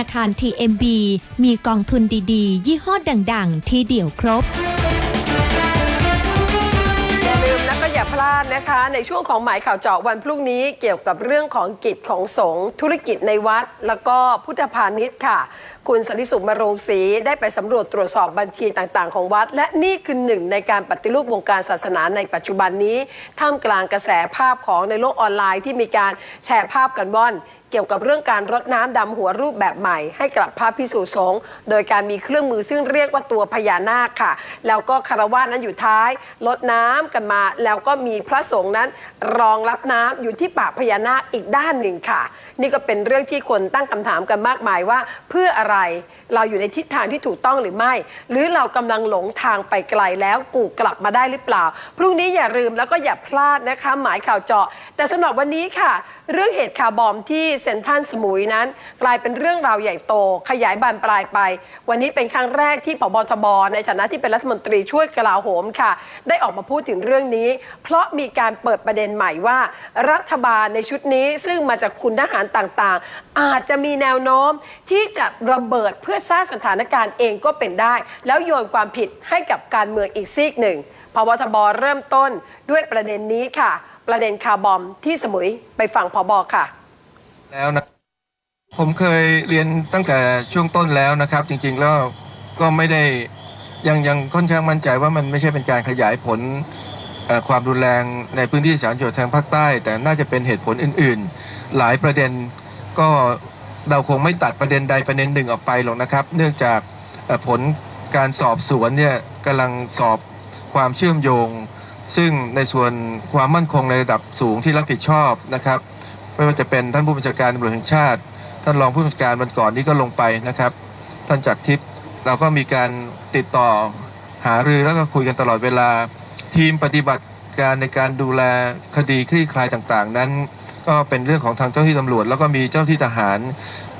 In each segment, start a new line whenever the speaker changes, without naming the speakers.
นาคาร TMB มีกองทุนดีๆ ยี่ห้อดังๆ ที่เดี่ยวครบ
อย่าลืมและก็อย่าพลาดนะคะ ในช่วงของหมายข่าวเจาะวันพรุ่งนี้เกี่ยวกับเรื่องของกิจของสงฆ์ธุรกิจในวัด แล้วก็พุทธพาณิชย์ค่ะ คุณสันติสุขมโรงศรีได้ไปสำรวจตรวจสอบบัญชีต่างๆ ของวัด และนี่คือหนึ่งในการปฏิรูปวงการศาสนาในปัจจุบันนี้ท่ามกลางกระแสภาพของในโลกออนไลน์ที่มีการแชร์ภาพกันว่อน เกี่ยวกับเรื่องการรดน้ำดำหัวรูปแบบใหม่ ให้กับพระพิสุสงฆ์โดยการมีเครื่องมือซึ่งเรียกว่าตัวพญานาคค่ะ แล้วก็คารวะนั้นอยู่ท้ายรดน้ำกันมา แล้วก็มีพระสงฆ์นั้นรองรับน้ำอยู่ที่ปากพญานาคอีกด้านหนึ่งค่ะ นี่ก็เป็นเรื่องที่คนตั้งคำถามกันมากมายว่า เพื่ออะไรเราอยู่ในทิศทางที่ถูกต้องหรือไม่ หรือเรากำลังหลงทางไปไกลแล้วกูกลับมาได้หรือเปล่า พรุ่งนี้อย่าลืมแล้วก็อย่าพลาดนะคะ หมายข่าวเจาะ แต่สำหรับวันนี้ค่ะ เรื่องเหตุคาร์บอมที่เซนทรัลสมุยนั้น กลายเป็นเรื่องราวใหญ่โต ขยายบานปลายไป วันนี้เป็นครั้งแรกที่ผบทบในฐานะที่เป็นรัฐมนตรีช่วยกลาโหมค่ะ ได้ออกมาพูดถึงเรื่องนี้ เพราะมีการเปิดประเด็นใหม่ว่า รัฐบาลในชุดนี้ซึ่งมาจากคุณทหารต่างๆ อาจจะมีแนวโน้มที่จะระเบิดเพื่อสร้างสถานการณ์เองก็เป็นได้ แล้วโยนความผิดให้กับการเมืองอีกซีกหนึ่งพบทบเริ่มต้นด้วยประเด็นนี้ค่ะ ประเด็นคาร์บอมที่สมุยไปฟังพบค่ะ
แล้วนะผมเคยเรียนตั้งแต่ช่วงต้นแล้วนะครับ จริงๆแล้วก็ไม่ได้ยังยังค่อนข้างมั่นใจว่ามันไม่ใช่เป็นการขยายผล ความรุนแรงในพื้นที่สารโจทย์ทางภาคใต้ แต่น่าจะเป็นเหตุผลอื่น ๆ หลายประเด็นก็เราคงไม่ตัดประเด็นใดประเด็นหนึ่งออกไปหรอกนะครับ เนื่องจากผลการสอบสวนเนี่ยกำลังสอบความเชื่อมโยง ซึ่งในส่วนความมั่นคงในระดับสูงที่รับผิดชอบนะครับ ไม่ว่าจะเป็นท่านผู้บัญชาการตำรวจแห่งชาติ ท่านรองผู้บัญชาการวันก่อนนี้ก็ลงไปนะครับ ท่านจากรทิพย์เราก็มีการติดต่อหารือแล้วก็คุยกันตลอดเวลา ทีมปฏิบัติการในการดูแลคดีคลี่คลายต่างๆ นั้น ก็เป็นเรื่องของทางเจ้าหน้าที่ตำรวจ แล้วก็มีเจ้าหน้าที่ทหาร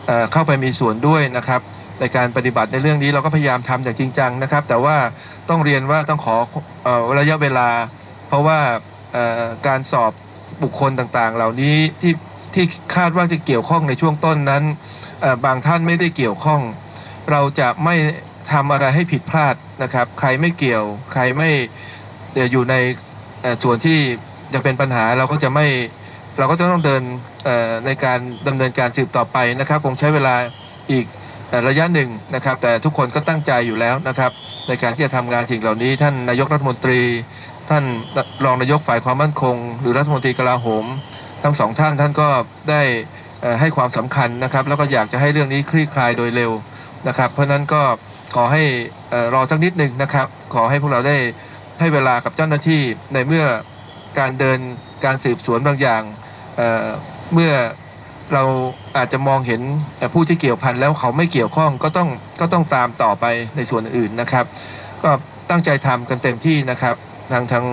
เเข้าไปมีส่วนด้วยนะครับในการปฏิบัติในเรื่องนี้เราก็พยายามทำอย่างจริงจังนะครับ แต่ว่าต้องเรียนว่าต้องขออระยะเวลา เพราะว่าการสอบบุคคลต่างๆ เหล่านี้ที่ที่คาดว่าจะเกี่ยวข้องในช่วงต้นนั้นบางท่านไม่ได้เกี่ยวข้อง เราจะไม่ทำอะไรให้ผิดพลาดนะครับ ใครไม่เกี่ยว ใครไม่ อ่อยู่ในส่วนที่จะเป็นปัญหาเราก็จะไม่เราก็จะต้องเดินในการดำเนินการสืบต่อไปนะครับ คงใช้เวลาอีกระยะหนึ่งนะครับ แต่ทุกคนก็ตั้งใจอยู่แล้วนะครับ ในการที่จะทำงานสิ่งเหล่านี้ ท่านนายกรัฐมนตรี ท่านรองนายกฝ่ายความมั่นคง หรือรัฐมนตรีกลาโหม ทั้งสองท่านท่านก็ได้ให้ความสำคัญนะครับ แล้วก็อยากจะให้เรื่องนี้คลี่คลายโดยเร็วนะครับ เพราะฉะนั้นก็ขอให้รอสักนิดหนึ่งนะครับ ขอให้พวกเราได้ ให้เวลากับเจ้าหน้าที่ในเมื่อการเดินการสืบสวนบางอย่างเเมื่อเราอาจจะมองเห็นผู้ที่เกี่ยวพันแล้วเขาไม่เกี่ยวข้องก็ต้องก็ต้องตามต่อไปในส่วนอื่นนะครับ ก็ตั้งใจทำกันเต็มที่นะครับ ทางทาง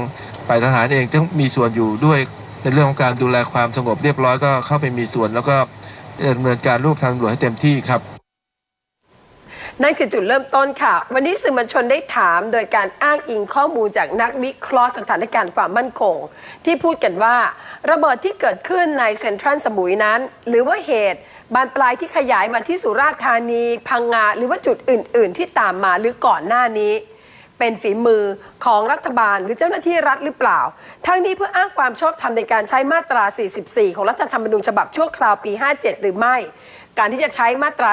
ฝ่ายทหารเองต้องมีส่วนอยู่ด้วยในเรื่องของการดูแลความสงบเรียบร้อยก็เข้าไปมีส่วน แล้วก็ดำเนินการรูปทางตำรวจให้เต็มที่ครับ
นั่นคือจุดเริ่มต้นค่ะ วันนี้สื่อมวลชนได้ถามโดยการอ้างอิงข้อมูลจากนักวิเคราะห์สถานการณ์ความมั่นคง ที่พูดกันว่า ระเบิดที่เกิดขึ้นในเซ็นทรัลสมุยนั้น หรือว่าเหตุบานปลายที่ขยายมาที่สุราษฎร์ธานี พังงา หรือว่าจุดอื่น ๆ ที่ตามมาหรือก่อนหน้านี้ เป็นฝีมือของรัฐบาลหรือเจ้าหน้าที่รัฐหรือเปล่า ทั้งนี้เพื่ออ้างความชอบธรรมในการใช้มาตรา 44 ของรัฐธรรมนูญฉบับชั่วคราวปี 57 หรือไม่ การที่จะใช้มาตรา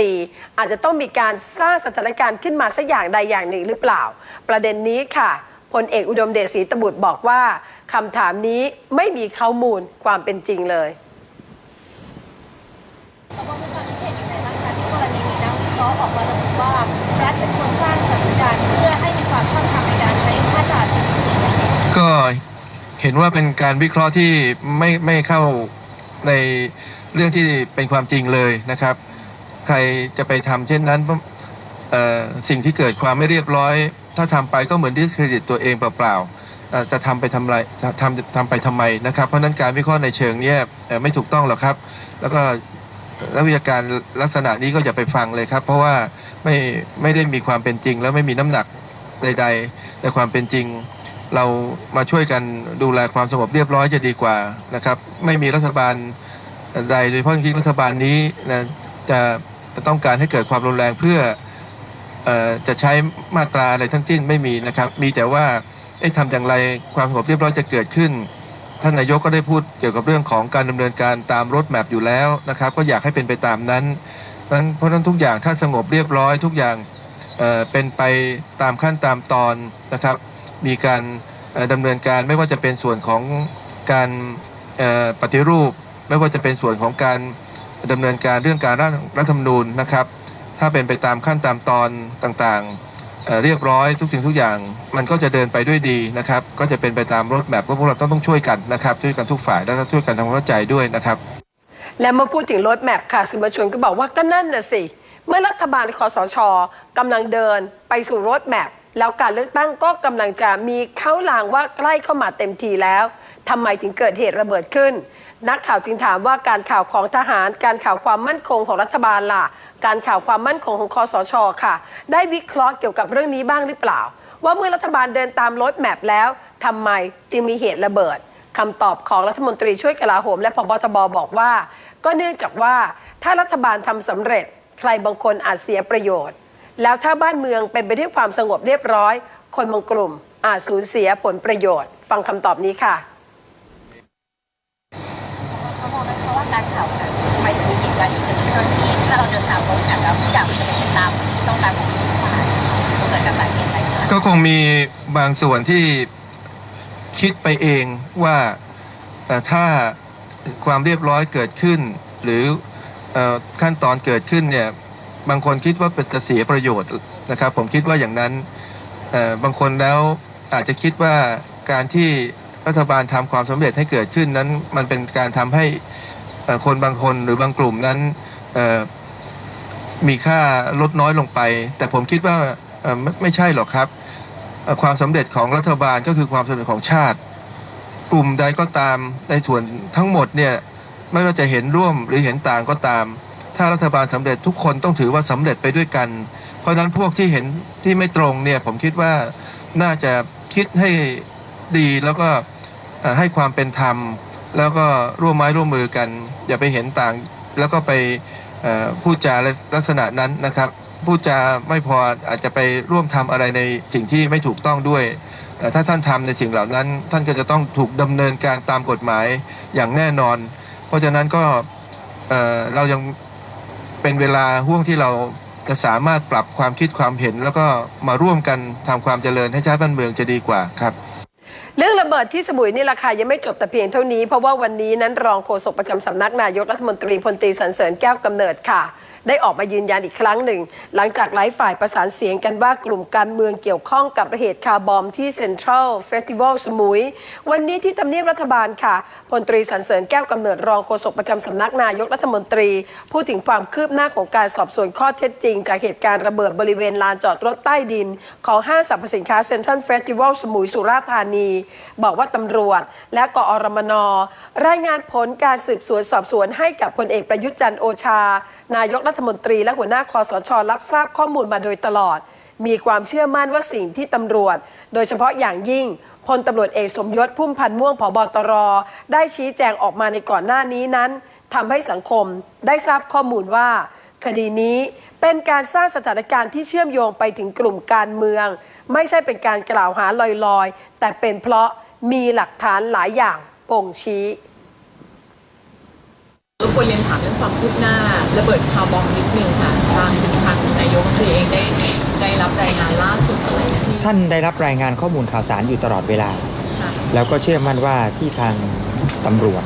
44 อาจจะต้องมีการสร้างสถานการณ์ขึ้นมาสักอย่างใดอย่างหนึ่งหรือเปล่า ประเด็นนี้ค่ะพลเอกอุดมเดชศรีตบุตรบอกว่าคำถามนี้ไม่มีข้อมูลความเป็นจริงเลย
ตกลงมีความคิดเห็นยังไงบ้างคะที่กรณีนี้นะวิเคราออกมาระบุว่ารัฐเป็นคนสร้างสถานการณ์เพื่อให้มีความชอบธรรมในการใช้มาตรา44
ก็เห็นว่าเป็นการวิเคราะห์ที่ไม่ไม่เข้าใน เรื่องที่เป็นความจริงเลยนะครับ ใครจะไปทำเช่นนั้นสิ่งที่เกิดความไม่เรียบร้อย ถ้าทำไปก็เหมือนดิสเครดิตตัวเองเปล่าๆจะทำไปทำไรทำทำไปทำไมนะครับ เพราะนั้นการวิเคราะห์ในเชิงนี้ยเอ่อไม่ถูกต้องหรอกครับ แล้วก็นักวิชาการลักษณะนี้ก็อย่าไปฟังเลยครับ เพราะว่าไม่ไม่ได้มีความเป็นจริง แล้วไม่มีน้ำหนักใดๆในความเป็นจริง เรามาช่วยกันดูแลความสงบเรียบร้อยจะดีกว่านะครับ ไม่มีรัฐบาล ใดโดยเฉพาะยิ่งรัฐบาลนี้นะจะต้องการให้เกิดความรุนแรงเพื่ออจะใช้มาตราอะไรทั้งสิ้นไม่มีนะครับ มีแต่ว่าเอ๊ะทำอย่างไรความสงบเรียบร้อยจะเกิดขึ้น ท่านนายกก็ได้พูดเกี่ยวกับเรื่องของการดำเนินการตามรถแมพอยู่แล้วนะครับ ก็อยากให้เป็นไปตามนั้นเพราะนั้นเพราะนั้นทุกอย่างถ้าสงบเรียบร้อยทุกอย่างเเป็นไปตามขั้นตามตอนนะครับ มีการเอ่อดำเนินการไม่ว่าจะเป็นส่วนของการปฏิรูป ไม่ว่าจะเป็นส่วนของการดำเนินการเรื่องการร่างรัฐธรรมนูญนะครับ ถ้าเป็นไปตามขั้นตามตอนต่างๆเเรียบร้อยทุกสิ่งทุกอย่าง มันก็จะเดินไปด้วยดีนะครับ ก็จะเป็นไปตามรถแมพก็พวกเราต้องต้องช่วยกันนะครับ ช่วยกันทุกฝ่ายแล้วก็ช่วยกันทำความเข้าใจด้วยนะครับ
และเมื่อพูดถึงรถแมพค่ะสื่อมวลชนก็บอกว่าก็นั่นน่ะสิเมื่อรัฐบาลคอสชกำลังเดินไปสู่รถแมพแล้วการเลือกตั้งก็กำลังจะมีเข้าลางว่าใกล้เข้ามาเต็มทีแล้วทำไมถึงเกิดเหตุระเบิดขึ้น นักข่าวจึงถามว่าการข่าวของทหาร การข่าวความมั่นคงของรัฐบาลล่ะ การข่าวความมั่นคงของคอสชค่ะ ได้วิเคราะห์เกี่ยวกับเรื่องนี้บ้างหรือเปล่า ว่าเมื่อรัฐบาลเดินตามรถแมพแล้วทำไมจึงมีเหตุระเบิดคำตอบของรัฐมนตรีช่วยกลาโหม และพบทบบอกว่า ก็เนื่องจากว่าถ้ารัฐบาลทำสำเร็จ ใครบางคนอาจเสียประโยชน์ แล้วถ้าบ้านเมืองเป็นไปด้วยความสงบเรียบร้อย คนบางกลุ่มอาจสูญเสียผลประโยชน์ ฟังคำตอบนี้ค่ะ
เขามองไหมคะว่าการข่าวนั้นทำไมถึงมีเหตุการณ์นี้เกิดขึ้นทั้งที่ถ้าเราเดินตามโปรแกรมแล้วทุกอย่างมันจะเป็นไปตามต้องการของรัฐบาลเกิดจากสาเหตุอะไร
ก็คงมีบางส่วนที่คิดไปเองว่าถ้าความเรียบร้อยเกิดขึ้น หรือขั้นตอนเกิดขึ้นเนี่ยบางคนคิดว่าเป็นจะเสียประโยชน์นะครับ ผมคิดว่าอย่างนั้นบางคนแล้วอาจจะคิดว่าการที่รัฐบาลทำความสำเร็จให้เกิดขึ้นนั้น มันเป็นการทำให้ คนบางคนหรือบางกลุ่มนั้นมีค่าลดน้อยลงไป แต่ผมคิดว่าไม่ใช่หรอกครับ ความสำเร็จของรัฐบาลก็คือความสำเร็จของชาติ กลุ่มใดก็ตามในส่วนทั้งหมดเนี่ยไม่ว่าจะเห็นร่วมหรือเห็นต่างก็ตาม ถ้ารัฐบาลสำเร็จทุกคนต้องถือว่าสำเร็จไปด้วยกัน เพราะฉะนั้นพวกที่เห็นที่ไม่ตรงเนี่ยผมคิดว่าน่าจะคิดให้ดีแล้วก็ให้ความเป็นธรรม แล้วก็ร่วมไม้ร่วมมือกัน อย่าไปเห็นต่าง แล้วก็ไปพูดจาลักษณะนั้นนะครับพูดจาไม่พออาจจะไปร่วมทำอะไรในสิ่งที่ไม่ถูกต้องด้วย ถ้าท่านทำในสิ่งเหล่านั้น ท่านก็จะต้องถูกดำเนินการตามกฎหมายอย่างแน่นอน เพราะฉะนั้นก็เเรายังเป็นเวลาห่วงที่เราจะสามารถปรับความคิดความเห็น แล้วก็มาร่วมกันทำความเจริญให้ชาติบ้านเมืองจะดีกว่าครับ
เรื่องระเบิดที่สมุยนี่ราคายังไม่จบแต่เพียงเท่านี้ เพราะว่าวันนี้นั้นรองโฆษกประจำสำนักนายกรัฐมนตรีพลตรีสันเสริญแก้วกำเนิดค่ะ ได้ออกมายืนยันอีกครั้งหนึ่ง หลังจากหลายฝ่ายประสานเสียงกันว่ากลุ่มการเมืองเกี่ยวข้องกับเหตุคาร์บอมที่เซ็นทรัลเฟสติวัลสมุย วันนี้ที่ทำเนียบรัฐบาลค่ะพลตรีสันเสริญแก้วกำเนิดรองโฆษกประจำสำนักนายกรัฐมนตรี พูดถึงความคืบหน้าของการสอบสวนข้อเท็จจริง จากเหตุการณ์ระเบิดบริเวณลานจอดรถใต้ดิน ของห้างสรรพสินค้าเซ็นทรัลเฟสติวัลสมุยสุราษฎร์ธานี บอกว่าตำรวจ และกอรมนรายงานผลการสืบสวนสอบสวนให้กับพลเอกประยุทธ์จันทร์โอชา นายกรัฐมนตรีและหัวหน้าคอสชรับทราบข้อมูลมาโดยตลอด มีความเชื่อมั่นว่าสิ่งที่ตำรวจ โดยเฉพาะอย่างยิ่งพลตำรวจเอกสมยศพุ่มพันธ์ม่วงผบตร ได้ชี้แจงออกมาในก่อนหน้านี้นั้นทำให้สังคมได้ทราบข้อมูลว่า คดีนี้เป็นการสร้างสถานการณ์ที่เชื่อมโยงไปถึงกลุ่มการเมือง ไม่ใช่เป็นการกล่าวหาลอยๆ แต่เป็นเพราะมีหลักฐานหลายอย่างบ่งชี้
รบกวนเรียนถามเรื่องความคืบหน้าระเบิดคาร์บอมนิดนึงค่ะทางทางนายกรัฐมนตรีเองได้ได้รับรายงานล่าสุดอะไรที่
ท่านได้รับรายงานข้อมูลข่าวสารอยู่ตลอดเวลา
ค่ะ
แล้วก็เชื่อมั่นว่าที่ทางตำรวจ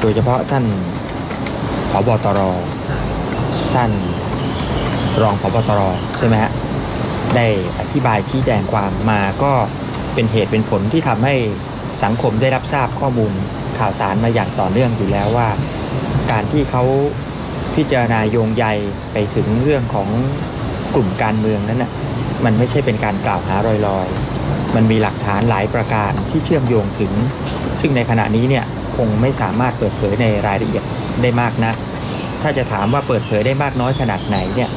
โดยเฉพาะท่านผบตร
ค่ะ
ท่านรองผบตรใช่ไหมฮะได้อธิบายชี้แจงความมาก็เป็นเหตุเป็นผลที่ทำให้สังคมได้รับทราบข้อมูล ข่าวสารมาอย่างต่อเนื่องอยู่แล้วว่า การที่เขาพิจารณาโยงใยไปถึงเรื่องของกลุ่มการเมืองนั้นนะมันไม่ใช่เป็นการกล่าวหาลอยๆ มันมีหลักฐานหลายประการที่เชื่อมโยงถึง ซึ่งในขณะนี้เนี่ยคงไม่สามารถเปิดเผยในรายละเอียดได้มากนัก ถ้าจะถามว่าเปิดเผยได้มากน้อยขนาดไหนเนี่ย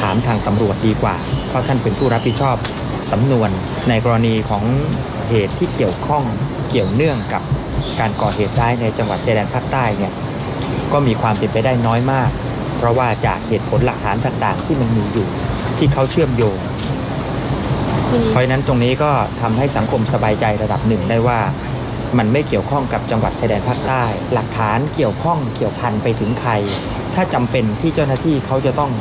ถามทางตำรวจดีกว่า เพราะท่านเป็นผู้รับผิดชอบสำนวนในกรณีของเหตุที่เกี่ยวข้องเกี่ยวเนื่องกับ การก่อเหตุร้ายในจังหวัดชายแดนภาคใต้เนี่ยก็มีความเป็นไปได้น้อยมาก เพราะว่าจากเหตุผลหลักฐานต่างๆ ที่มันมีอยู่ที่เขาเชื่อมโยง เพราะนั้นตรงนี้ก็ทำให้สังคมสบายใจระดับหนึ่งได้ว่ามันไม่เกี่ยวข้องกับจังหวัดชายแดนภาคใต้ หลักฐานเกี่ยวข้องเกี่ยวพันไปถึงใคร ถ้าจำเป็นที่เจ้าหน้าที่เขาจะต้อง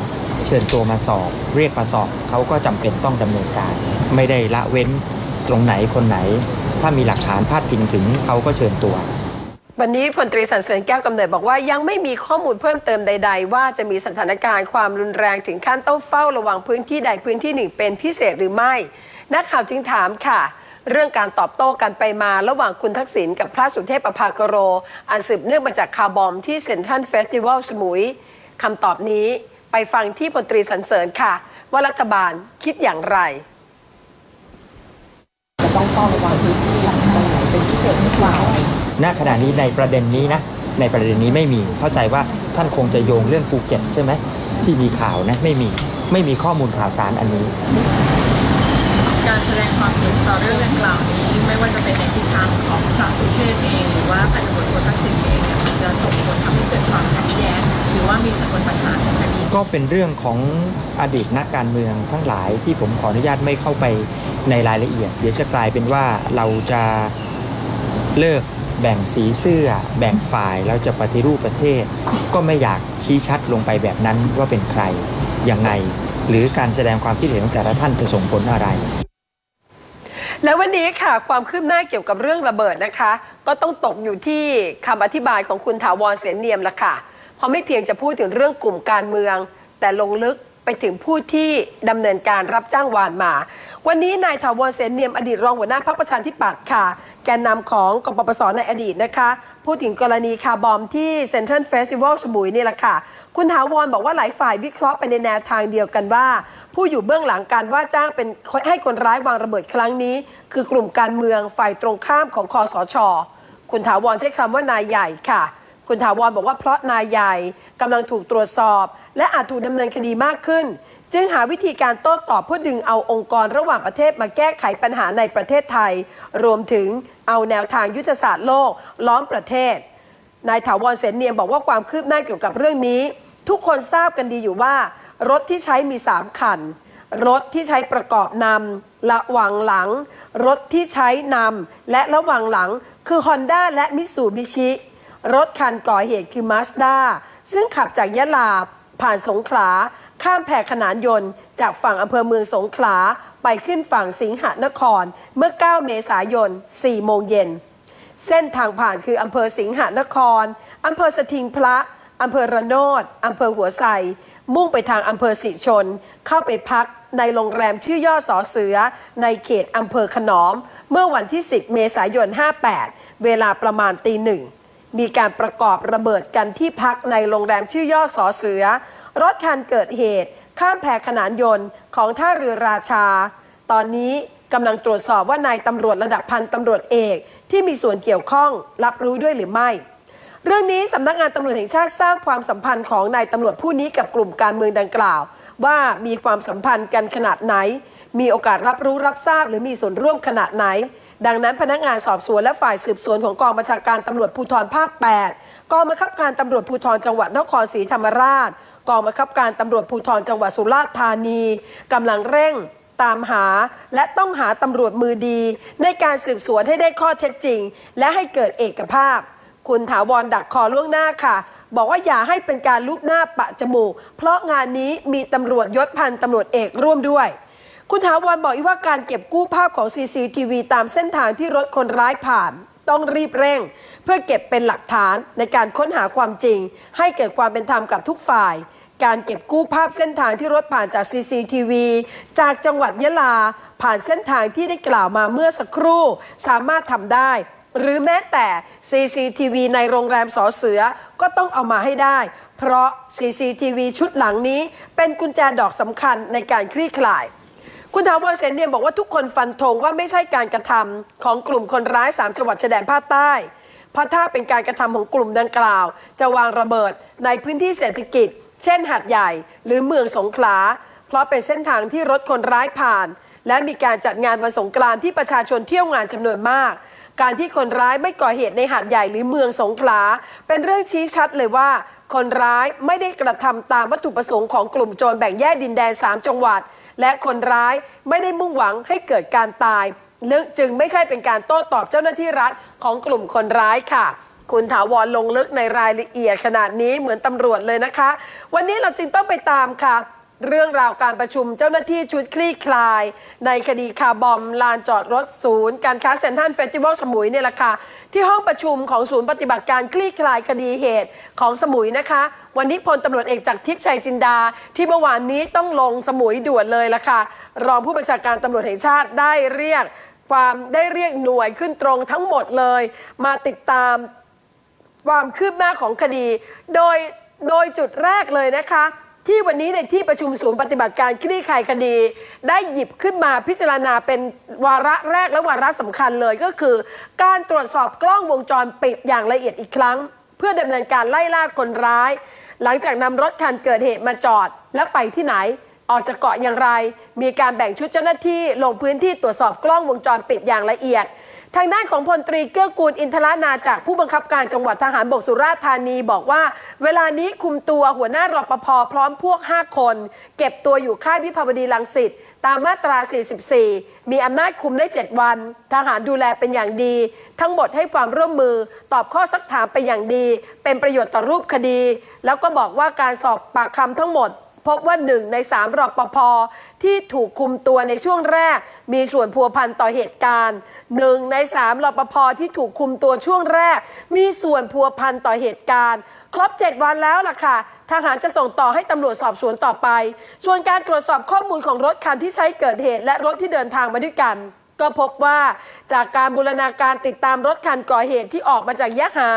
เชิญตัวมาสอบ เรียกมาสอบเขาก็จำเป็นต้องดำเนินการ ไม่ได้ละเว้นตรงไหนคนไหน ถ้ามีหลักฐานพาดพิงถึงเขาก็เชิญตัว
วันนี้พลตรีสันเสริญแก้วกำเนิดบอกว่ายังไม่มีข้อมูลเพิ่มเติมใด ๆ ว่าจะมีสถานการณ์ความรุนแรงถึงขั้นต้องเฝ้าระวังพื้นที่ใดพื้นที่หนึ่งเป็นพิเศษหรือไม่ นักข่าวจึงถามค่ะ เรื่องการตอบโต้กันไปมาระหว่างคุณทักษิณกับพระสุเทพอภากโร อันสืบเนื่องมาจากคาร์บอมที่เซ็นทรัลเฟสติวัลสมุยคำตอบนี้ไปฟังที่พลตรีสันเสริญค่ะ ว่ารัฐบาลคิดอย่างไร
จะต้องเฝ้าระวังพื้น
ณขณะนี้ในประเด็นนี้นะในประเด็นนี้ไม่มีเข้าใจว่าท่านคงจะโยงเรื่องภูเก็ตใช่ไหมที่มีข่าวนะไม่มีไม่มีข้อมูลข่าวสารอันนี้
การแสดงความเห็นต่อเรื่องดังกล่าวนี้ไม่ว่าจะเป็นในทิศทางของพระสุเทพเองหรือว่าพันตำรวจโททักษิณเองเนี่ยมันจะส่งผลทำให้เกิดความขัดแย้งหรือว่ามีชนวนปัญหาทางคดี
ก็เป็นเรื่องของอดีตนักการเมืองทั้งหลายที่ผมขออนุญาตไม่เข้าไปในรายละเอียด เดี๋ยวจะกลายเป็นว่าเราจะเลิก แบ่งสีเสื้อ แบ่งฝ่ายเราจะปฏิรูปประเทศ ก็ไม่อยากชี้ชัดลงไปแบบนั้นว่าเป็นใครยังไง หรือการแสดงความคิดเห็นของแต่ละท่านจะส่งผลอะไร
แล้ววันนี้ค่ะความคืบหน้าเกี่ยวกับเรื่องระเบิดนะคะ ก็ต้องตกอยู่ที่คำอธิบายของคุณถาวรเสนเนียมละค่ะ เพราะไม่เพียงจะพูดถึงเรื่องกลุ่มการเมือง แต่ลงลึกไปถึงผู้ที่ดำเนินการรับจ้างวานมา วันนี้นายถาวรเสนเนียมอดีตรองหัวหน้าพรรคประชาธิปัตย์ค่ะ แกนนำของกปปสในอดีตนะคะ พูดถึงกรณีคาร์บอมที่เซ็นทรัลเฟสติวัลสมุยนี่แหละค่ะ คุณถาวรบอกว่าหลายฝ่ายวิเคราะห์ไปในแนวทางเดียวกันว่า ผู้อยู่เบื้องหลังการว่าจ้างเป็นให้คนร้ายวางระเบิดครั้งนี้ คือกลุ่มการเมืองฝ่ายตรงข้ามของคอสช คุณถาวรใช้คำว่านายใหญ่ค่ะคุณถาวรบอกว่าเพราะนายใหญ่กำลังถูกตรวจสอบ และอาจถูกดำเนินคดีมากขึ้น จึงหาวิธีการโต้ตอบเพื่อดึงเอาองค์กรระหว่างประเทศมาแก้ไขปัญหาในประเทศไทย รวมถึงเอาแนวทางยุทธศาสตร์โลก ล้อมประเทศ นายถาวรเสนเนียมบอกว่าความคืบหน้าเกี่ยวกับเรื่องนี้ ทุกคนทราบกันดีอยู่ว่า รถที่ใช้มีสามคัน รถที่ใช้ประกอบนำระหว่างหลัง รถที่ใช้นำและระหว่างหลังคือ Honda และ Mitsubishi รถคันก่อเหตุคือ Mazda ซึ่งขับจากยะลาผ่านสงขลา ข้ามแพขนานยนต์ จากฝั่งอำเภอเมืองสงขลา ไปขึ้นฝั่งสิงหนคร เมื่อ 9 เมษายน 4 โมงเย็น เส้นทางผ่านคืออำเภอสิงหนคร อำเภอสถิงพระ อำเภอระโนดอำเภอหัวไซมุ่งไปทางอำเภอสิชน เข้าไปพักในโรงแรมชื่อย่อสอเสือ ในเขตอำเภอขนอม เมื่อวันที่ 10 เมษายน 58 เวลาประมาณตีหนึ่งมีการประกอบระเบิดกันที่พักในโรงแรมชื่อย่อสอเสือ รถคันเกิดเหตุ ข้ามแพขนานยนต์ของท่าเรือราชา ตอนนี้กำลังตรวจสอบว่านายตำรวจระดับพันตำรวจเอก ที่มีส่วนเกี่ยวข้องรับรู้ด้วยหรือไม่ เรื่องนี้สำนักงานตำรวจแห่งชาติทราบความสัมพันธ์ของนายตำรวจผู้นี้กับกลุ่มการเมืองดังกล่าว ว่ามีความสัมพันธ์กันขนาดไหน มีโอกาสรับรู้รับทราบหรือมีส่วนร่วมขนาดไหนดังนั้นพนักงานสอบสวนและฝ่ายสืบสวนของกองบัญชาการตำรวจภูธรภาค 8 กองบังคับการตำรวจภูธรจังหวัดนครศรีธรรมราช กองบังคับการตำรวจภูธรจังหวัดสุราษฎร์ธานีกำลังเร่งตามหาและต้องหาตำรวจมือดี ในการสืบสวนให้ได้ข้อเท็จจริง และให้เกิดเอกภาพ คุณถาวรดักคอล่วงหน้าค่ะ บอกว่าอย่าให้เป็นการลุกหน้าปะจมูก เพราะงานนี้มีตำรวจยศพันตำรวจเอกร่วมด้วย คุณถาวรบอกอีกว่าการเก็บกู้ภาพของ CCTV ตามเส้นทางที่รถคนร้ายผ่าน ต้องรีบเร่ง เพื่อเก็บเป็นหลักฐานในการค้นหาความจริง ให้เกิดความเป็นธรรมกับทุกฝ่าย การเก็บกู้ภาพเส้นทางที่รถผ่านจาก CCTV จากจังหวัดยะลา ผ่านเส้นทางที่ได้กล่าวมาเมื่อสักครู่ สามารถทำได้ หรือแม้แต่ CCTV ในโรงแรมสอเสือก็ต้องเอามาให้ได้ เพราะ CCTV ชุดหลังนี้ เป็นกุญแจดอกสำคัญในการคลี่คลาย คุณถาวรเสนเนียมบอกว่าทุกคนฟันธงว่าไม่ใช่การกระทำของกลุ่มคนร้ายสามจังหวัดชายแดนภาคใต้เพราะถ้าเป็นการกระทำของกลุ่มดังกล่าว จะวางระเบิดในพื้นที่เศรษฐกิจ เช่นหัดใหญ่ หรือเมืองสงขลา เพราะเป็นเส้นทางที่รถคนร้ายผ่าน และมีการจัดงานวันสงกรานต์ที่ประชาชนเที่ยวงานจำนวนมาก การที่คนร้ายไม่ก่อเหตุในหาดใหญ่หรือเมืองสงขลา เป็นเรื่องชี้ชัดเลยว่า คนร้ายไม่ได้กระทำตามวัตถุประสงค์ของกลุ่มโจรแบ่งแยกดินแดน 3 จังหวัด และคนร้ายไม่ได้มุ่งหวังให้เกิดการตายจึงไม่ใช่เป็นการโต้ตอบเจ้าหน้าที่รัฐของกลุ่มคนร้ายค่ะคุณถาวรลงลึกในรายละเอียดขนาดนี้เหมือนตำรวจเลยนะคะ วันนี้เราจึงต้องไปตามค่ะ เรื่องราวการประชุมเจ้าหน้าที่ชุดคลี่คลาย ในคดีคาร์บอมลานจอดรถศูนย์ การค้าเซ็นทรัลเฟสติวัลสมุยเนี่ยแหละค่ะที่ห้องประชุมของศูนย์ปฏิบัติการคลี่คลายคดีเหตุของสมุยนะคะ วันนี้พลตำรวจเอกจากทิพย์ชัยจินดา ที่เมื่อวานนี้ต้องลงสมุยด่วนเลยล่ะค่ะ รองผู้บัญชาการตำรวจแห่งชาติได้เรียกความได้เรียกหน่วยขึ้นตรงทั้งหมดเลย มาติดตามความคืบหน้าของคดี โดยโดยจุดแรกเลยนะคะ ที่วันนี้ในที่ประชุมศูนย์ปฏิบัติการคลี่คลายคดี ได้หยิบขึ้นมาพิจารณาเป็นวาระแรกและวาระสำคัญเลยก็คือ การตรวจสอบกล้องวงจรปิดอย่างละเอียดอีกครั้ง เพื่อดำเนินการไล่ล่าคนร้าย หลังจากนำรถคันเกิดเหตุมาจอดและไปที่ไหน ออกจากเกาะอย่างไร มีการแบ่งชุดเจ้าหน้าที่ลงพื้นที่ตรวจสอบกล้องวงจรปิดอย่างละเอียด ทางด้านของพลตรีเกื้อกูลอินทรนาจากผู้บังคับการจังหวัดทหารบกสุราษฎร์ธานีบอกว่า เวลานี้คุมตัวหัวหน้ารปภพร้อมพวก 5 คน เก็บตัวอยู่ค่ายวิภาวดีรังสิตตามมาตรา 44 มีอำนาจคุมได้ 7 วัน ทหารดูแลเป็นอย่างดี ทั้งหมดให้ความร่วมมือ ตอบข้อสักถามไปอย่างดี เป็นประโยชน์ต่อรูปคดี แล้วก็บอกว่าการสอบปากคำทั้งหมด พบว่าหนึ่งในสามรปภที่ถูกคุมตัวในช่วงแรก มีส่วนพัวพันต่อเหตุการณ์หนึ่งในสามรปภที่ถูกคุมตัวช่วงแรก มีส่วนพัวพันต่อเหตุการณ์ ครบเจ็ดวันแล้วล่ะค่ะทหารจะส่งต่อให้ตำรวจสอบสวนต่อไป ส่วนการตรวจสอบข้อมูลของรถคันที่ใช้เกิดเหตุ และรถที่เดินทางมาด้วยกันก็พบว่าจากการบูรณาการติดตามรถคันก่อเหตุที่ออกมาจากยะหา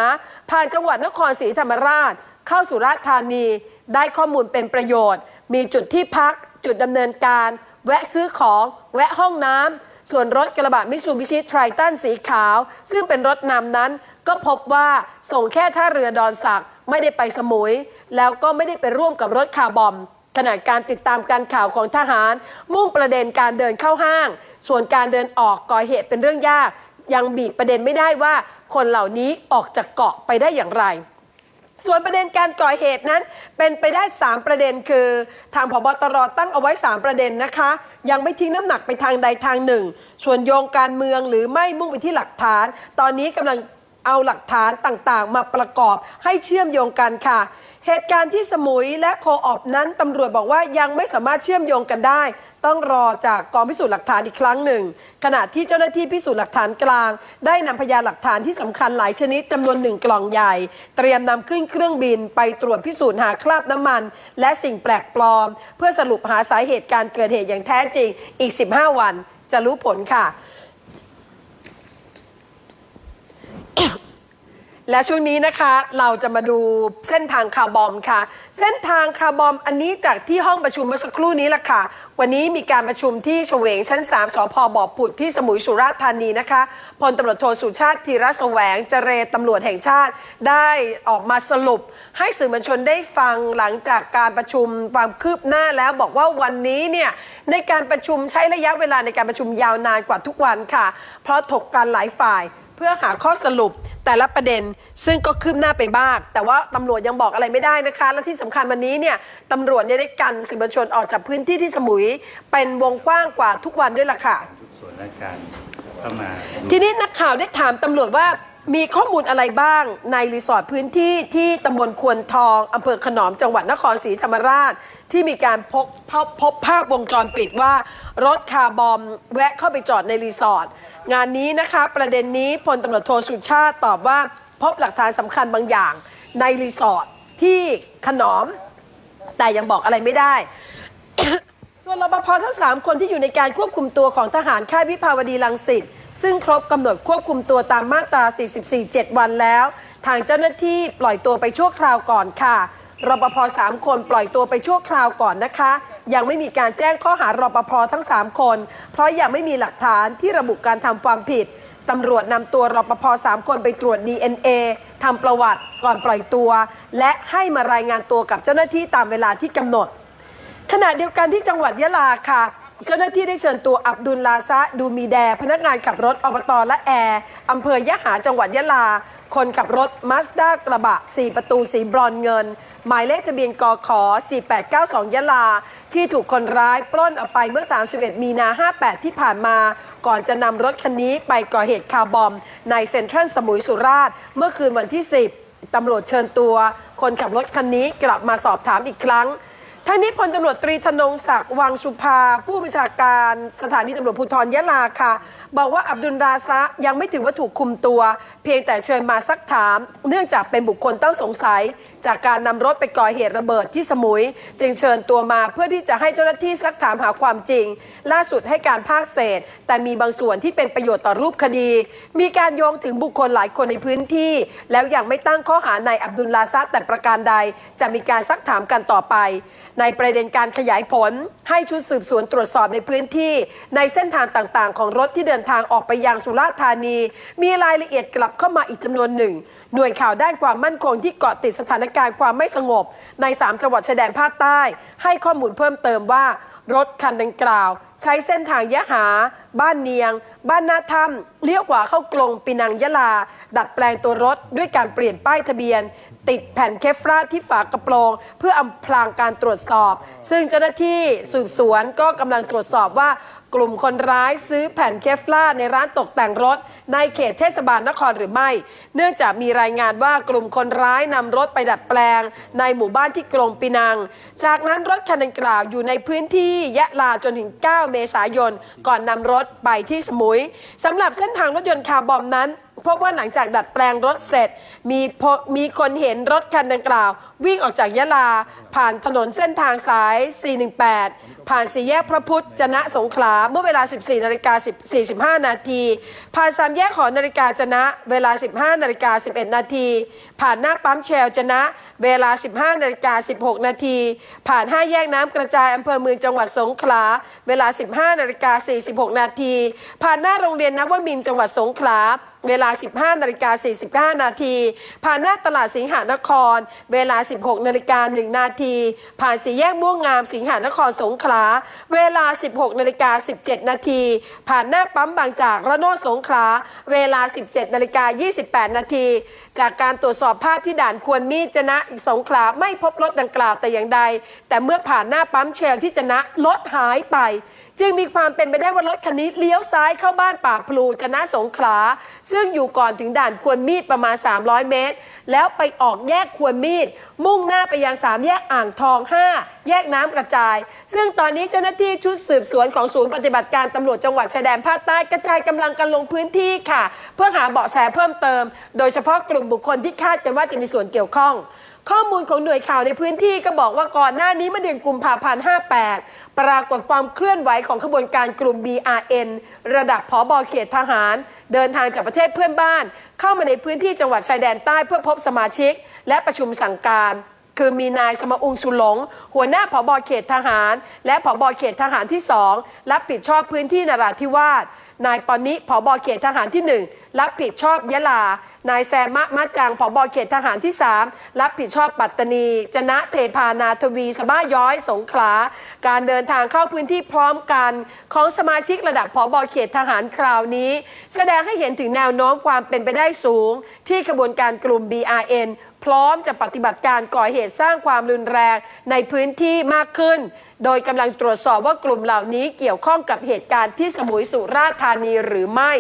ผ่านจังหวัดนครศรีธรรมราช เข้าสุราษฎร์ธานี ได้ข้อมูลเป็นประโยชน์ มีจุดที่พัก จุดดำเนินการ แวะซื้อของ แวะห้องน้ำ ส่วนรถกระบะมิตซูบิชิไทรตันสีขาว ซึ่งเป็นรถนำนั้น ก็พบว่าส่งแค่ท่าเรือดอนสักไม่ได้ไปสมุย แล้วก็ไม่ได้ไปร่วมกับรถคาร์บอมขณะการติดตามการข่าวของทหาร มุ่งประเด็นการเดินเข้าห้าง ส่วนการเดินออกก่อเหตุเป็นเรื่องยาก ยังบีบประเด็นไม่ได้ว่า คนเหล่านี้ออกจากเกาะไปได้อย่างไร ส่วนประเด็นการก่อเหตุนั้น เป็นไปได้ 3 ประเด็นคือ ทางพบตรตั้งเอาไว้ 3 ประเด็นนะคะ ยังไม่ทิ้งน้ำหนักไปทางใดทางหนึ่ง ส่วนโยงการเมืองหรือไม่มุ่งไปที่หลักฐาน ตอนนี้กำลัง เอาหลักฐานต่างๆ มาประกอบให้เชื่อมโยงกันค่ะ เหตุการณ์ที่สมุยและโคออบนั้นตำรวจบอกว่ายังไม่สามารถเชื่อมโยงกันได้ ต้องรอจากกองพิสูจน์หลักฐานอีกครั้งหนึ่ง ขณะที่เจ้าหน้าที่พิสูจน์หลักฐานกลาง ได้นำพยานหลักฐานที่สำคัญหลายชนิดจำนวนหนึ่งกล่องใหญ่ เตรียมนำขึ้นเครื่องบินไปตรวจพิสูจน์หาคราบน้ำมัน และสิ่งแปลกปลอม เพื่อสรุปหาสาเหตุการเกิดเหตุอย่างแท้จริงอีก 15 วันจะรู้ผลค่ะ และช่วงนี้นะคะเราจะมาดูเส้นทางคาร์บอมค่ะ เส้นทางคาร์บอมอันนี้จากที่ห้องประชุมเมื่อสักครู่นี้แหละค่ะ วันนี้มีการประชุมที่เฉวงชั้น 3สพบอผุดที่สมุยสุราษฎร์ธานีนะคะพลตำรวจโทสุชาติธีระแสวงเจรตำรวจแห่งชาติ ได้ออกมาสรุป ให้สื่อมวลชนได้ฟังหลังจากการประชุมความคืบหน้าแล้วบอกว่าวันนี้เนี่ยในการประชุมใช้ระยะเวลาในการประชุมยาวนานกว่าทุกวันค่ะ เพราะถกกันหลายฝ่าย เพื่อหาข้อสรุปแต่ละประเด็นซึ่งก็คืบหน้าไปบ้าง แต่ว่าตำรวจยังบอกอะไรไม่ได้นะคะ และที่สำคัญวันนี้เนี่ยตำรวจเนี่ยได้กันสื่อมวลชนออกจากพื้นที่ที่สมุย เป็นวงกว้างกว่าทุกวันด้วยล่ะค่ะ
ส่วนราชการเข้ามา
ทีนี้นักข่าวได้ถามตำรวจว่ามีข้อมูลอะไรบ้างในรีสอร์ทพื้นที่ที่ตำบลควนทองอำเภอขนอมจังหวัดนครศรีธรรมราชที่มีการพบพบพบภาพวงจรปิดว่า รถคาร์บอมแวะเข้าไปจอดในรีสอร์ทงานนี้นะคะ ประเด็นนี้พลตำรวจโทสุชาติตอบว่า พบหลักฐานสำคัญบางอย่าง ในรีสอร์ทที่ขนอม แต่ยังบอกอะไรไม่ได้ ส่วนรปภทั้ง3คนที่อยู่ในการควบคุมตัวของทหารค่ายวิภาวดีรังสิตซึ่งครบกำหนดควบคุมตัวตามมาตรา 44 7 วันแล้ว ทางเจ้าหน้าที่ปล่อยตัวไปชั่วคราวก่อนค่ะ รปภ3คนปล่อยตัวไปชั่วคราวก่อนนะคะ ยังไม่มีการแจ้งข้อหารปภทั้ง 3 คน เพราะยังไม่มีหลักฐานที่ระบุการทำความผิดตำรวจนำตัวรปภ3คนไปตรวจ DNA ทำประวัติก่อนปล่อยตัว และให้มารายงานตัวกับเจ้าหน้าที่ตามเวลาที่กำหนด ขณะเดียวกันที่จังหวัดยะลาค่ะเจ้าหน้าที่ได้เชิญตัวอับดุลลาซะดูมีแด พนักงานขับรถอบตและแอร์อำเภอยะหาจังหวัดยะลา คนขับรถมาสด้ากระบะ 4 ประตูสีบรอนเงิน หมายเลขทะเบียนกข4892 ยะลา ที่ถูกคนร้ายปล้นเอาไปเมื่อ 31 มีนา 58 ที่ผ่านมา ก่อนจะนำรถคันนี้ไปก่อเหตุคาร์บอม ในเซ็นทรัลสมุยสุราษฎร์เมื่อคืนวันที่ 10ตำรวจเชิญตัว คนขับรถคันนี้กลับมาสอบถามอีกครั้ง ทั้งนี้พลตำรวจตรีธนงศักดิ์วังสุภา ผู้บัญชาการสถานีตำรวจภูธรยะลาค่ะ บอกว่าอับดุลราซะยังไม่ถือว่าถูกคุมตัว เพียงแต่เชิญมาซักถาม เนื่องจากเป็นบุคคลต้องสงสัย จากการนำรถไปก่อเหตุระเบิดที่สมุย จึงเชิญตัวมาเพื่อที่จะให้เจ้าหน้าที่ซักถามหาความจริง ล่าสุดให้การภาคเศษ แต่มีบางส่วนที่เป็นประโยชน์ต่อรูปคดี มีการโยงถึงบุคคลหลายคนในพื้นที่ แล้วยังไม่ตั้งข้อหานายอับดุลลาซะแต่ประการใด จะมีการซักถามกันต่อไปในประเด็นการขยายผล ให้ชุดสืบสวนตรวจสอบในพื้นที่ ในเส้นทางต่างๆ ของรถที่เดินทางออกไปยังสุราษฎร์ธานี มีรายละเอียดกลับเข้ามาอีกจำนวนหนึ่ง หน่วยข่าวด้านความมั่นคงที่เกาะติดสถานการณ์ความไม่สงบ ใน 3 จังหวัดชายแดนภาคใต้ ให้ข้อมูลเพิ่มเติมว่ารถคันดังกล่าว ใช้เส้นทางยะหา บ้านเนียง บ้านนาถ้ำเลี้ยวขวาเข้ากรงปีนังยะลา ดัดแปลงตัวรถด้วยการเปลี่ยนป้ายทะเบียน ติดแผ่นเคฟราที่ฝากระโปรง เพื่ออำพรางการตรวจสอบ ซึ่งเจ้าหน้าที่สืบสวนก็กำลังตรวจสอบว่า กลุ่มคนร้ายซื้อแผ่นเคฟล่าในร้านตกแต่งรถ ในเขตเทศบาลนครหรือไม่ เนื่องจากมีรายงานว่ากลุ่มคนร้ายนำรถไปดัดแปลง ในหมู่บ้านที่กรงปีนัง จากนั้นรถคันดังกล่าวอยู่ในพื้นที่ยะลาจนถึง 9 เมษายน ก่อนนำรถไปที่สมุยสำหรับเส้นทางรถยนต์คาร์บอมนั้น พบว่าหลังจากดัดแปลงรถเสร็จ มีพมีคนเห็นรถคันดังกล่าว วิ่งออกจากยะลา ผ่านถนนเส้นทางสาย 418 ผ่านสี่แยกพระพุทธจนะสงขลา เมื่อเวลา 14นาฬิกา45 นาที ผ่านสามแยกหอนาฬิกาจนะ เวลา 15นาฬิกา11 นาที ผ่านหน้าปั๊มเชลจนะ เวลา 15นาฬิกา16 นาที ผ่านห้าแยกน้ำกระจายอำเภอเมืองจังหวัดสงขลา เวลา 15นาฬิกา46 นาที ผ่านหน้าโรงเรียนนวมินจังหวัดสงขลา เวลา 15นาฬิกา45 นาที ผ่านหน้าตลาดสิงหานคร เวลา 16นาฬิกา1นาที ผ่านสีแยกม่วงงามสิงหานครสงขลา เวลา 16นาฬิกา17 นาที ผ่านหน้าปั๊มบางจากระโนดสงขลา เวลา 17นาฬิกา28 นาที จากการตรวจสอบภาพที่ด่านควรมีดจนะสงขลาไม่พบรถดังกล่าวแต่อย่างใด แต่เมื่อผ่านหน้าปั๊มเชลที่จนะรถหายไป จึงมีความเป็นไปได้ว่ารถคันนี้เลี้ยวซ้ายเข้าบ้านป่าพลูจนะสงขลา ซึ่งอยู่ก่อนถึงด่านควรมีดประมาณ 300 เมตร แล้วไปออกแยกควรมีด มุ่งหน้าไปยังสามแยกอ่างทอง 5 แยกน้ำกระจาย ซึ่งตอนนี้เจ้าหน้าที่ชุดสืบสวนของศูนย์ปฏิบัติการตำรวจจังหวัดชายแดนภาคใต้กระจายกำลังกันลงพื้นที่ค่ะ เพื่อหาเบาะแสเพิ่มเติม โดยเฉพาะกลุ่มบุคคลที่คาดกันว่าจะมีส่วนเกี่ยวข้อง ข้อมูลของหน่วยข่าวในพื้นที่ก็บอกว่าก่อนหน้านี้เมื่อเดือนกุมภาพันธ์ 58 ปรากฏความเคลื่อนไหวของขบวนการกลุ่ม BRN ระดับผอบอเขตทหาร เดินทางจากประเทศเพื่อนบ้าน เข้ามาในพื้นที่จังหวัดชายแดนใต้เพื่อพบสมาชิก และประชุมสั่งการ คือมีนายสมอุงสุหลง หัวหน้าผอบอเขตทหาร และผอบอเขตทหารที่สองรับผิดชอบพื้นที่นราธิวาสนายปอนิผอบอเขตทหารที่หนึ่งรับผิดชอบยะลา นายแซมมะมัดจังผอบอเขตทหารที่ 3 รับผิดชอบปัตตานี จนะเทพานาทวีสบ้าย้อยสงขลา การเดินทางเข้าพื้นที่พร้อมกัน ของสมาชิกระดับผอบอเขตทหารคราวนี้ แสดงให้เห็นถึงแนวโน้มความเป็นไปได้สูง ที่ขบวนการกลุ่ม BRN พร้อมจะปฏิบัติการก่อเหตุสร้างความรุนแรงในพื้นที่มากขึ้น โดยกำลังตรวจสอบว่ากลุ่มเหล่านี้เกี่ยวข้องกับเหตุการณ์ที่สมุยสุราษฎร์ธานีหรือไม่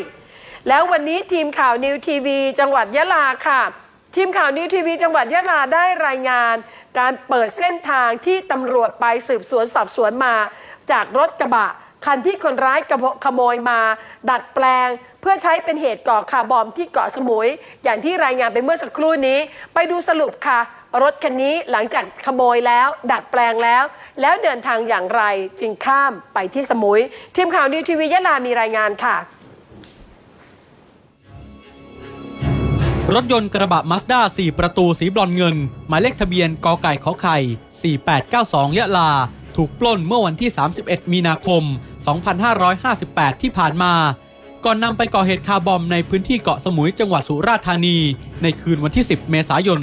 แล้ววันนี้ทีมข่าวนิวทีวี จังหวัดยะลาค่ะ ทีมข่าวนิวทีวี จังหวัดยะลาได้รายงาน การเปิดเส้นทางที่ตำรวจไปสืบสวนสอบสวนมา จากรถกระบะคันที่คนร้ายขโมยมา ดัดแปลง เพื่อใช้เป็นเหตุก่อคาร์บอมที่เกาะสมุย อย่างที่รายงานไปเมื่อสักครู่นี้ ไปดูสรุปค่ะ รถคันนี้หลังจากขโมยแล้ว ดัดแปลงแล้ว แล้วเดินทางอย่างไรจึงข้ามไปที่สมุย ทีมข่าวนิวทีวียะลามีรายงานค่ะ
รถยนต์กระบะมาสด้า4 ประตูสีบรอนเงิน หมายเลขทะเบียนกไก่ขอไข่ 4892 ยะลา ถูกปล้นเมื่อวันที่ 31 มีนาคม 2558 ที่ผ่านมา ก่อนนำไปก่อเหตุคาร์บอมในพื้นที่เกาะสมุยจังหวัดสุราษฎร์ธานี ในคืนวันที่ 10 เมษายน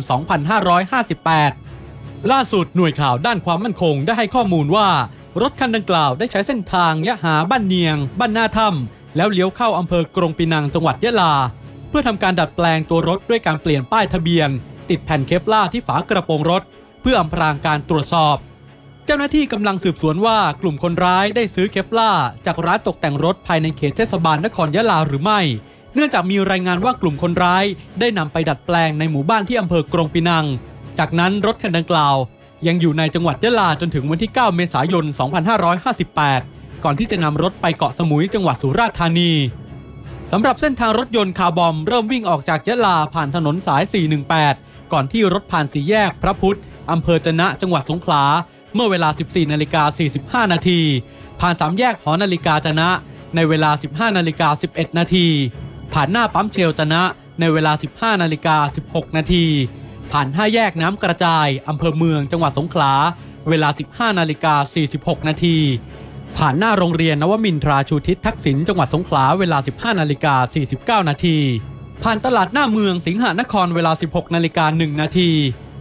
2558 ล่าสุดหน่วยข่าวด้านความมั่นคงได้ให้ข้อมูลว่ารถคันดังกล่าวได้ใช้เส้นทางยะหาบ้านเนียง บ้านหน้าถ้ำแล้วเลี้ยวเข้าอำเภอกรงปีนังจังหวัดยะลา เพื่อทำการดัดแปลงตัวรถด้วยการเปลี่ยนป้ายทะเบียน ติดแผ่นเคปลาร์ที่ฝากระโปรงรถ เพื่ออำพรางการตรวจสอบ เจ้าหน้าที่กำลังสืบสวนว่ากลุ่มคนร้ายได้ซื้อเคปลาร์จากร้านตกแต่งรถภายในเขตเทศบาลนครยะลาหรือไม่ เนื่องจากมีรายงานว่ากลุ่มคนร้ายได้นำไปดัดแปลงในหมู่บ้านที่อำเภอกรงปีนัง จากนั้นรถคันดังกล่าว ยังอยู่ในจังหวัดยะลาจนถึงวันที่ 9 เมษายน 2558 ก่อนที่จะนำรถไปเกาะสมุยจังหวัดสุราษฎร์ธานี สำหรับเส้นทางรถยนต์คาร์บอมเริ่มวิ่งออกจากยะลาผ่านถนนสาย 418 ก่อนที่รถผ่านสี่แยกพระพุทธอำเภอจนะจังหวัดสงขลา เมื่อเวลา 14นาฬิกา45 นาที ผ่านสามแยกหอนาฬิกาจนะ ในเวลา 15นาฬิกา11 นาที ผ่านหน้าปั๊มเชลจนะ ในเวลา 15นาฬิกา16 นาที ผ่านห้าแยกน้ำกระจายอำเภอเมืองจังหวัดสงขลา เวลา 15นาฬิกา46 นาที ผ่านหน้าโรงเรียนนวมินทราชูทิศทักษิณจังหวัดสงขลาเวลา 15 นาฬิกา 49 นาที ผ่านตลาดหน้าเมืองสิงหานครเวลา 16 นาฬิกา 1 นาที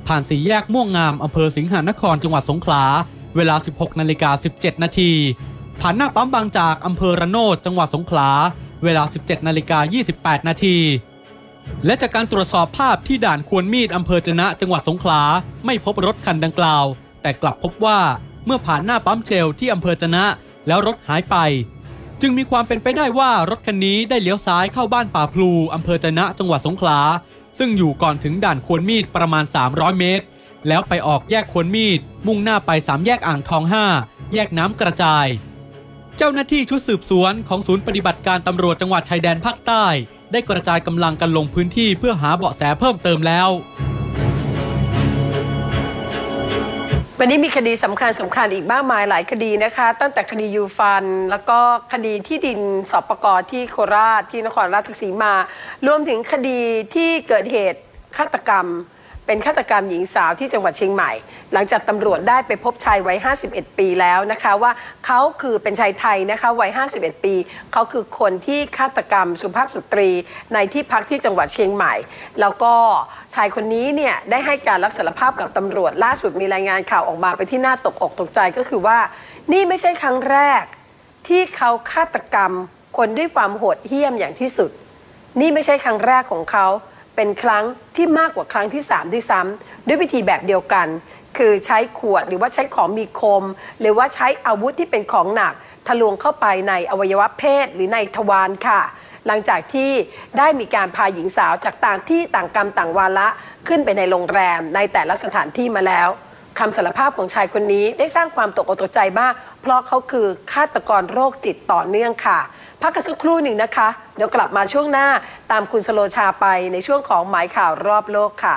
ผ่านสี่แยกม่วงงามอำเภอสิงหานครจังหวัดสงขลาเวลา 16 นาฬิกา 17 นาที ผ่านหน้าปั๊มบางจากอำเภอระโนดจังหวัดสงขลาเวลา 17 นาฬิกา 28 นาที และจากการตรวจสอบภาพที่ด่านควรมีดอำเภอจนะจังหวัดสงขลาไม่พบรถคันดังกล่าว แต่กลับพบว่า เมื่อผ่านหน้าปั๊มเชลที่อำเภอจนะ แล้วรถหายไป จึงมีความเป็นไปได้ว่ารถคันนี้ได้เลี้ยวซ้ายเข้าบ้านป่าพลูอำเภอจนะจังหวัดสงขลา ซึ่งอยู่ก่อนถึงด่านควรมีดประมาณ 300 เมตร แล้วไปออกแยกควรมีด มุ่งหน้าไปสามแยกอ่างทอง5แยกน้ำกระจาย เจ้าหน้าที่ชุดสืบสวนของศูนย์ปฏิบัติการตำรวจจังหวัดชายแดนภาคใต้ ได้กระจายกำลังกันลงพื้นที่เพื่อหาเบาะแสเพิ่มเติมแล้ว
วันนี้มีคดีสำคัญสำคัญอีกมากมายหลายคดีนะคะ ตั้งแต่คดียูฟัน แล้วก็คดีที่ดินสปกรที่โคราชที่นครราชสีมา รวมถึงคดีที่เกิดเหตุฆาตกรรม เป็นฆาตกรรมหญิงสาวที่จังหวัดเชียงใหม่ หลังจากตำรวจได้ไปพบชายวัย 51 ปีแล้วนะคะว่าเขาคือเป็นชายไทยนะคะวัย 51 ปี เขาคือคนที่ฆาตกรรมสุภาพสตรี ในที่พักที่จังหวัดเชียงใหม่ แล้วก็ชายคนนี้เนี่ยได้ให้การรับสารภาพกับตำรวจล่าสุดมีรายงานข่าวออกมาไปที่น่าตกอกตกใจก็คือว่า นี่ไม่ใช่ครั้งแรก ที่เขาฆาตกรรมคนด้วยความโหดเหี้ยมอย่างที่สุด นี่ไม่ใช่ครั้งแรกของเขา เป็นครั้งที่มากกว่าครั้งที่สามด้วยซ้ำด้วยวิธีแบบเดียวกัน คือใช้ขวดหรือว่าใช้ของมีคม หรือว่าใช้อาวุธที่เป็นของหนัก ทะลวงเข้าไปในอวัยวะเพศหรือในทวารค่ะ หลังจากที่ได้มีการพาหญิงสาวจากต่างที่ต่างกรรมต่างวาระขึ้นไปในโรงแรมในแต่ละสถานที่มาแล้วคำสารภาพของชายคนนี้ได้สร้างความตกอกตกใจมาก เพราะเขาคือฆาตกรโรคจิตต่อเนื่องค่ะ พักกันสักครู่หนึ่งนะคะ เดี๋ยวกลับมาช่วงหน้าตามคุณสโลชาไปในช่วงของหมายข่าวรอบโลกค่ะ